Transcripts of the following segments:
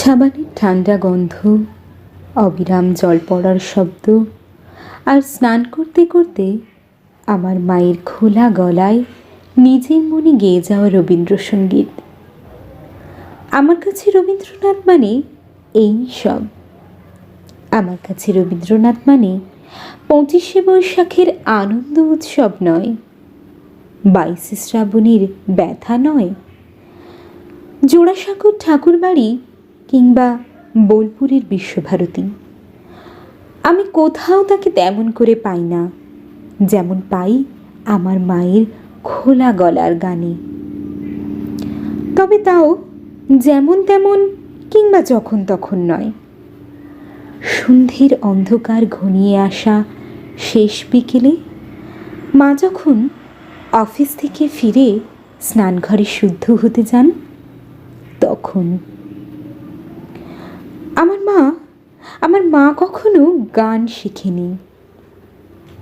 সাবানের ঠান্ডা গন্ধ, অবিরাম জল পড়ার শব্দ, আর স্নান করতে করতে আমার মায়ের খোলা গলায় নিজের মনে গেয়ে যাওয়া রবীন্দ্রসঙ্গীত। আমার কাছে রবীন্দ্রনাথ মানে এই সব। আমার কাছে রবীন্দ্রনাথ মানে পঁচিশে বৈশাখের আনন্দ উৎসব নয়, বাইশে শ্রাবণের ব্যথা নয়। জোড়াসাঁকর ঠাকুর বাড়ি কিংবা বোলপুরের বিশ্বভারতী। আমি কোথাও তাকে তেমন করে পাই না, যেমন পাই আমার মায়ের খোলা গলার গানে। তবে তাও যেমন তেমন কিংবা যখন তখন নয়। সন্ধ্যের অন্ধকার ঘনিয়ে আসা শেষ বিকেলে মা যখন অফিস থেকে ফিরে স্নানঘরে শুদ্ধ হতে যান, তখন আমার মা আমার মা কখনো গান শেখেনি।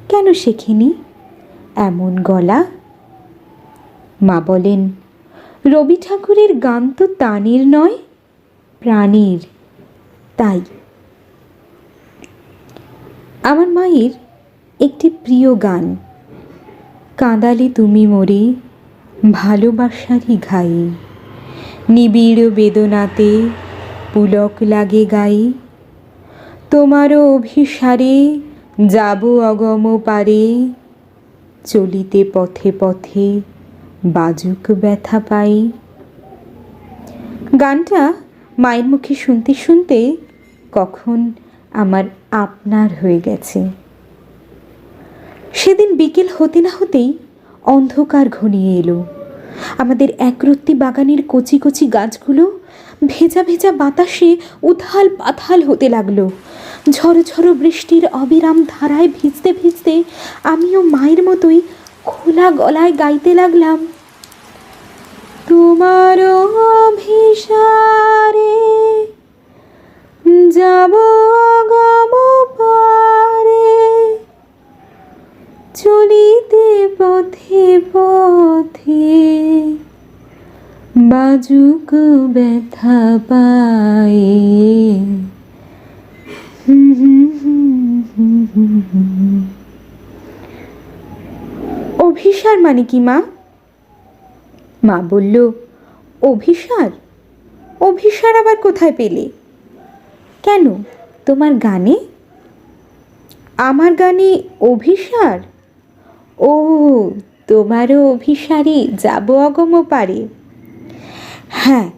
কেন শেখেনি? এমন গলা? মা বলেন, রবি ঠাকুরের গান তো তানের নয়, প্রাণীর। তাই। আমার মায়ের একটি প্রিয় গান, কাঁদালে তুমি মোরে, ভালোবাসারই ঘায়ে। নিবিড় বেদনাতে পুলক লাগে গায়ে। তোমারও অভিসারে যাব অগম পারে। চলিতে পথে পথে বাজুক ব্যথা পাই গানটা মায়ের মুখে শুনতে শুনতে কখন আমার আপনার হয়ে গেছে। সেদিন বিকেল হতে না হতেই অন্ধকার ঘনিয়ে এলো। আমাদের একরত্তি বাগানের কচি কচি গাছগুলো ভেজা ভেজা বাতাসে উথাল পাথাল হতে লাগল। ঝড়ো বৃষ্টির অবিরাম ধারায় ভিজতে ভিজতে আমিও মায়ের মতোই খোলা গলায় গাইতে লাগলাম। তোমার অভিসারে যাব পারে। চলিতে পথে পথে বাজুক ব্যথা পায়ে। অভিসার মানে কি, মা? মা বলল, অভিসার? অভিসার আবার কোথায় পেলে? কেন? তোমার গানে? আমার গানে অভিসার? ও, তোমারও অভিসারে যাব অগম পারে। হ্যাঁ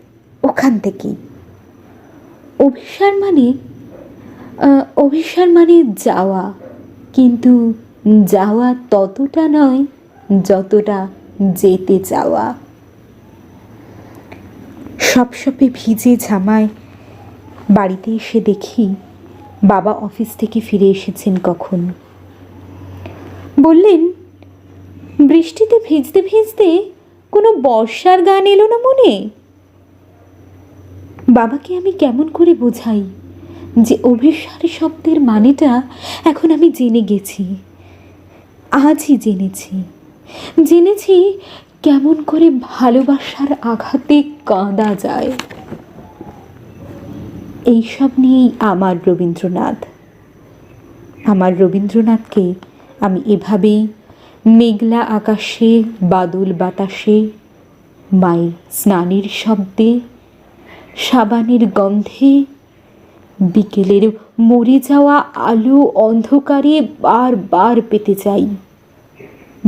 ওখান থেকেই। অভিসার মানে অভিসার মানে যাওয়া। কিন্তু যাওয়া ততটা নয় যতটা যেতে চাওয়া। সপসপে ভিজে ঝামায় বাড়িতে এসে দেখি বাবা অফিস থেকে ফিরে এসেছেন কখন। বললেন, বৃষ্টিতে ভিজতে ভিজতে কোনো বর্ষার গান এলো না মনে? বাবাকে আমি কেমন করে বোঝাই? যে অভিসার শব্দের মানেটা এখন আমি জেনে গেছি। আজই জেনেছি। জেনেছি কেমন করে ভালোবাসার আঘাতে কাঁদা যায়। এইসব নিয়েই আমার রবীন্দ্রনাথ। আমার রবীন্দ্রনাথকে আমি এভাবেই মেঘলা আকাশে, বাদল বাতাসে, মায়ের স্নানের শব্দে, সাবানের গন্ধে বিকেলের মরে যাওয়া আলো অন্ধকারে বারবার পেতে চাই।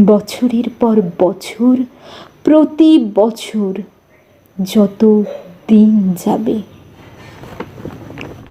বছরের পর বছর, প্রতি বছর যত দিন যাবে